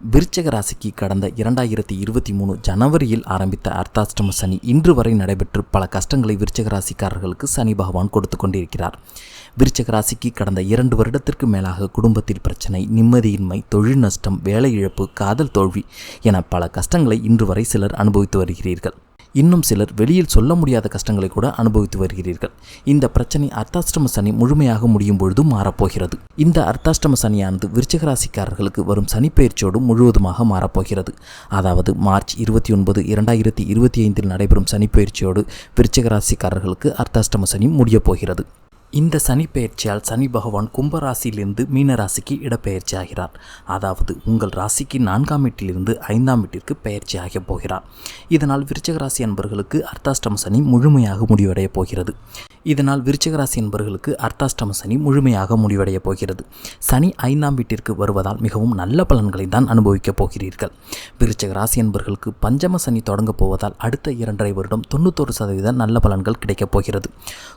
விருச்சக ராசிக்கு கடந்த இரண்டாயிரத்தி இருபத்தி மூணு ஜனவரியில் ஆரம்பித்த அர்த்தாஷ்டம சனி இன்று வரை நடைபெற்று பல கஷ்டங்களை விருச்சக ராசிக்காரர்களுக்கு சனி பகவான் கொடுத்து கொண்டிருக்கிறார். விருச்சக ராசிக்கு கடந்த இரண்டு வருடத்திற்கு மேலாக குடும்பத்தில் பிரச்சனை நிம்மதியின்மை தொழில் நஷ்டம் வேலை இழப்பு காதல் தோல்வி என பல கஷ்டங்களை இன்று வரை சிலர் அனுபவித்து வருகிறீர்கள். இன்னும் சிலர் வெளியில் சொல்ல முடியாத கஷ்டங்களை கூட அனுபவித்து வருகிறீர்கள். இந்த பிரச்சனை அர்த்தாஷ்டம சனி முழுமையாக முடியும் பொழுது மாறப்போகிறது. இந்த அர்த்தாஷ்டம சனியானது விருச்சகராசிக்காரர்களுக்கு வரும் சனிப்பெயர்ச்சியோடு முழுவதுமாக மாறப்போகிறது. அதாவது மார்ச் இருபத்தி ஒன்பது இரண்டாயிரத்தி இருபத்தி ஐந்தில் நடைபெறும் சனிப்பெயர்ச்சியோடு விருச்சகராசிக்காரர்களுக்கு அர்த்தாஷ்டம சனி முடியப் போகிறது இந்த சனி பெயர்ச்சியால் சனி பகவான் கும்பராசியிலிருந்து மீனராசிக்கு மீன ராசிக்கு இடப்பெயர்ச்சி ஆகிறார் அதாவது உங்கள் ராசிக்கு நான்காம் வீட்டிலிருந்து ஐந்தாம் வீட்டிற்கு பெயர்ச்சி ஆகப் போகிறார். இதனால் விருச்சக ராசி அன்பர்களுக்கு அர்த்தாஷ்டம சனி முழுமையாக முடிவடையப் போகிறது. இதனால் விருச்சகராசி என்பவர்களுக்கு அர்த்தாஷ்டம சனி முழுமையாக முடிவடையப் போகிறது. சனி ஐந்தாம் வீட்டிற்கு வருவதால் மிகவும் நல்ல பலன்களை தான் அனுபவிக்கப் போகிறீர்கள். விருச்சிக ராசி பஞ்சம சனி தொடங்கப் போவதால் அடுத்த இரண்டரை வருடம் தொண்ணூத்தொரு சதவீத நல்ல பலன்கள் கிடைக்கப் போகிறது.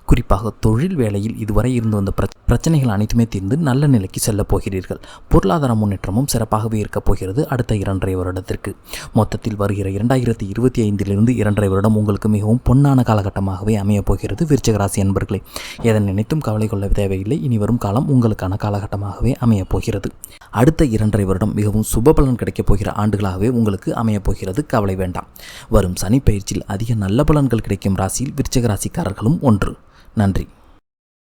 குறிப்பாக தொழில் வேலையில் இதுவரை இருந்து வந்த பிர- பிரச்சனைகள் அனைத்துமே தீர்ந்து நல்ல நிலைக்கு செல்லப் போகிறீர்கள். பொருளாதார முன்னேற்றமும் சிறப்பாகவே இருக்கப் போகிறது அடுத்த இரண்டரை வருடத்திற்கு. மொத்தத்தில் வருகிற இரண்டாயிரத்தி இருபத்தி ஐந்திலிருந்து இரண்டரை வருடம் உங்களுக்கு மிகவும் பொன்னான காலகட்டமாகவே அமையப் போகிறது விருச்சிக ராசி எதை நினைத்தும் கவலை கொள்ள தேவையில்லை. இனி வரும் காலம் உங்களுக்கான காலகட்டமாகவே அமையப் போகிறது. அடுத்த இரண்டரை வருடம் மிகவும் சுப பலன் கிடைக்கப் போகிற ஆண்டுகளாகவே உங்களுக்கு அமையப் போகிறது. கவலை வேண்டாம். வரும் சனி பயிற்சியில் அதிக நல்ல பலன்கள் கிடைக்கும் ராசியில் விருச்சக ராசிக்காரர்களும் ஒன்று. நன்றி.